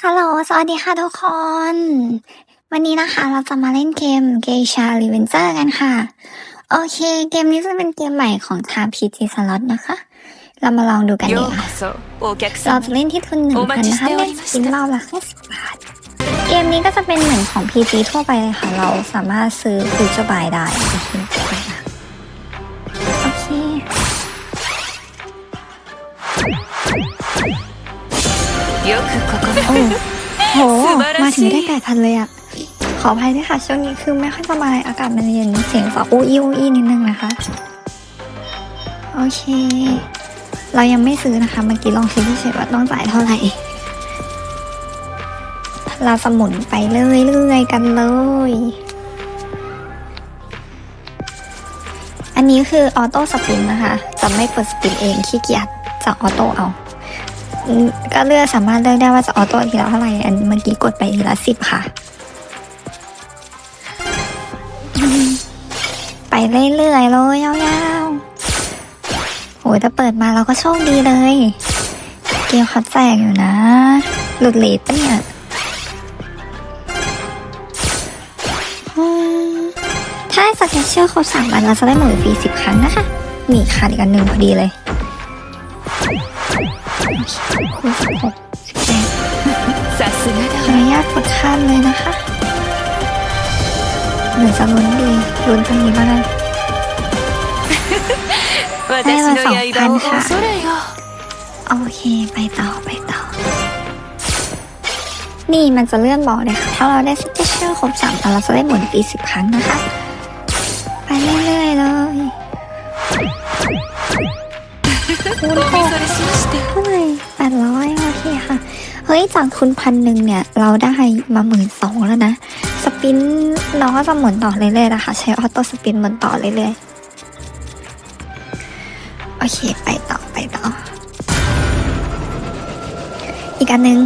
ฮัลโหล สวัสดีค่ะทุกคน วันนี้นะคะเราจะมาเล่นเกมเกชาลิเวนเจอร์กันค่ะ โอเค เกมนี้จะเป็นเกมใหม่ของทาง PG ล็อตนะคะ เรามาลองดูกันดีค่ะเราจะเล่นที่ทุนหนึ่งพันนะคะเล่นกินเหล้าละแค่สิบบาท เกมนี้ก็จะเป็นเหมือนของ PG ทั่วไปเลยค่ะ เราสามารถซื้อฟิวเจอร์บายได้ โอ้โห มาถึงได้แปดพันเลยอะ ขออภัยด้วยค่ะ ช่วงนี้คือไม่ค่อยสบายอากาศมันเย็นเสียงฝาอู้อี้อู้อีนิดนึงนะคะ โอเค เรายังไม่ซื้อนะคะ เมื่อกี้ลองคิดเฉยว่าต้องจ่ายเท่าไหร่เราสมุนไปเรื่อยๆกันเลย อันนี้คือออโต้สปินนะคะ จะไม่เปิดสปินเองขี้เกียจจะออโต้เอา ก็เลือกสามารถเลือกได้ว่าจะออโต้ทีละเท่าไหร่ อันเมื่อกี้กดไปทีละสิบค่ะ ไปเรื่อยๆเลยยาวๆโหถ้าเปิดมาเราก็โชคดีเลย เกมเขาแจกอยู่นะ หลุดเลทปะเนี่ยถ้าสเกจเชอร์ครบสามวันเราจะได้หมื่นฟรีสิบครั้งนะคะ มีขาดอีกอันหนึ่งพอดีเลย สิบหกสิบเจ็ดสาสุนะขออนุญาตกดข้าเลยนะคะเหมือนจะลุ้นดิลุ้นตรงนี้บ้างได้มาสองพันค่ะโอเคไปต่อไปต่อ นี่มันจะเลื่อนบอเลยค่ะถ้าเราได้สเปเชียลครบสามพันเราจะได้หมุนปีสิบครั้งนะคะ โอ้เท่ไหแปดร้อยโอเคค่ะ เฮ้ย จากทุนพันหนึ่งเนี่ย เราได้มาหมื่นสองแล้วนะ สปินน้องก็จะหมุนต่อเรื่อยๆนะคะ ใช้ออโต้สปินหมุนต่อเรื่อยๆ โอเค ไปต่อไปต่อ อีกอันหนึ่ง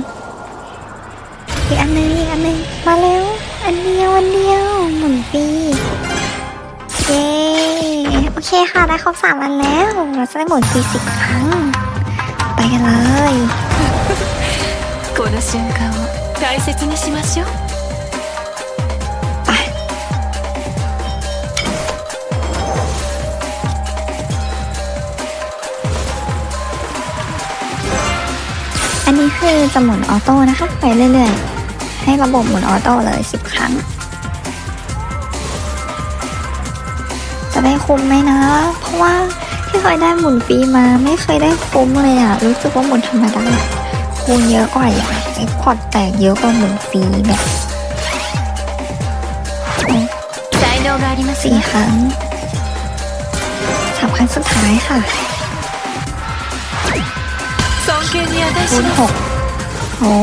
อีกอันหนึ่งอีกอันหนึ่งมาแล้ว อันเดียว อันเดียว หมุนปี คค่ะ ได้ครบสามอันแล้ว เราจะได้หมุนฟรีสิบครั้ง ไปกันเลย この瞬間を大切にしましょう ไป อันนี้คือจะหมุนออโต้นะคะ ไปเรื่อยๆ ให้ระบบหมุนออโต้เลยสิบครั้ง ได้คุ้มไหมนะ เพราะว่าที่เคยได้หมุนฟรีมาไม่เคยได้คุ้มเลยอะรู้สึกว่าหมุนธรรมดาคูณเยอะกว่าอย่างไอ้พอดแตกเยอะกว่าหมุนฟรีแบบสี่ครั้งสามครั้งสุดท้ายค่ะคูณหกโอ้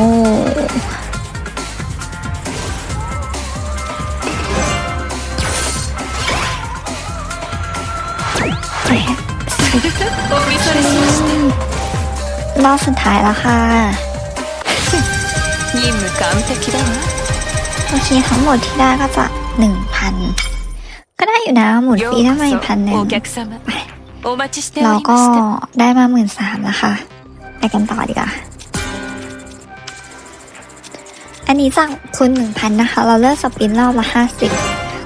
รอบสุดท้ายแล้วค่ะยิ่งกำจะคิดได้มโอเคทั้งหมดที่ได้ก็จะหนึ่งพันก็ได้อยู่นะหมุนฟรีทำไมพันหนึ่งเราก็ได้มาหมื่นสามแล้วค่ะไปกันต่อดีกว่าอันนี้จากคุณหนึ่งพันนะคะ เราเลือกสปินรอบละห้าสิบ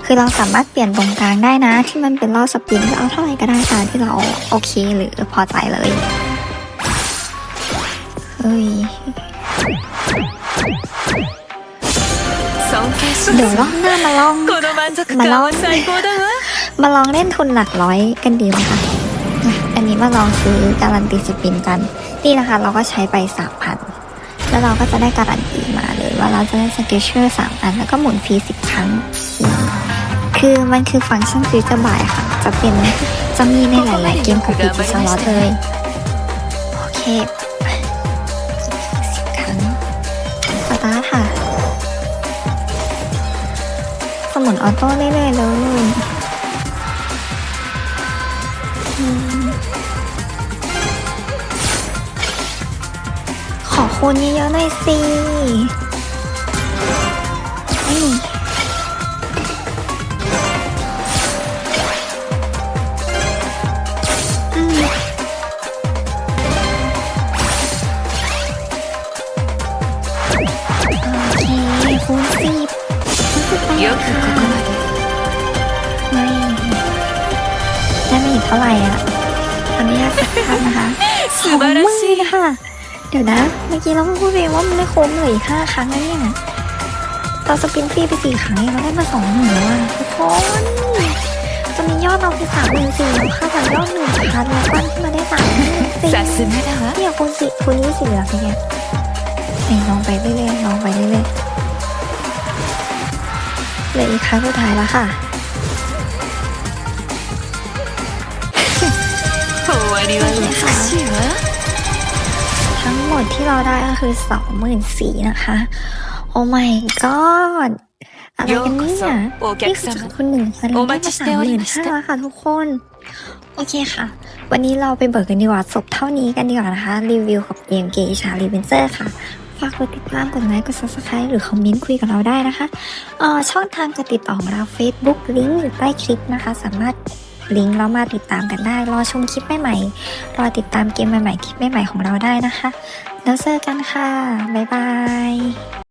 คือเราสามารถเปลี่ยนตรงกลางได้นะ ที่มันเป็นรอบสปินก็เอาเท่าไหร่ก็ได้ตามที่เราโอเคหรือพอใจเลยเฮ้ยเดี๋ยวลองหน้ามาลองมาลองมาลองเล่นทุนหลักร้อยกันดีไหมคะอันนี้มาลองซื้อการันตีสปินกัน นี่นะคะเราก็ใช้ไปสามพันแล้วเราก็จะได้การันตีมาเลยว่าเราจะได้สเกจเชอร์สามอันแล้วก็หมุนฟรีสิบครั้ง คือมันคือฟังก์ชันฟิวเจอร์บายค่ะ จะเป็นจะมีในหลาย ๆ เกมของพีจีสล็อตเลย โอเคสิบครั้งสตาร์ทค่ะ สมุนออโต้เรื่อย ๆ เลยขอคูณเยอะๆหน่อยสิ เท่าไหร่อะขออนุญาตสักนะคะสองหมื่นค่ะ เดี๋ยวนะ เมื่อกี้เราพูดเองว่ามันไม่โค้งเลยห้าครั้งแล้วเนี่ยเราสปินฟรีไปสี่ครั้งเองเราได้มาสองหมื่นแล้วะทุกคนจะมียอดเราคือสามหมื่นสี่ค่าจากยอดหนึ่งพันแล้วตั้งขึ้มาได้สามหมื่นสี่จัดซื้อไม่ได้เนี่ยคุณสิคุณนี่สิเหลือเนี่ยนี่ลองไปเรื่อยๆลองไปเรื่อยๆเหลืออีกครั้งสุดท้ายแล้วค่ะ 終わりは美しいわ ทั้งหมดที่เราได้ก็คือสองหมื่นสี่นะคะ โอ้ my god อะไรกันเนี่ย โอเค นี่คือจากคุณหนึ่งพัน โอ ได้ มาจิ มา ส สา เต ม อ ห ริ มื่น มาส ห้า เต แล้วค่ะทุกคน โอเคค่ะ วันนี้เราไปเบิกกันดีกว่าจบเท่านี้กันดีกว่านะคะ รีวิวกับเกมเกย์ชาลีเวนเซอร์ค่ะ ฝากกดติดตามกดไลค์กด subscribe หรือคอมเมนต์คุยกับเราได้นะคะเอ่อช่องทางการติดต่อของเรา Facebook ลิงก์อยู่ใต้คลิปนะคะ สามารถ ลิงก์แล้วมาติดตามกันได้ รอชมคลิปใหม่ๆ รอติดตามเกมใหม่ๆ คลิปใหม่ๆ ของเราได้นะคะ แล้วเจอกันค่ะ บ๊ายบาย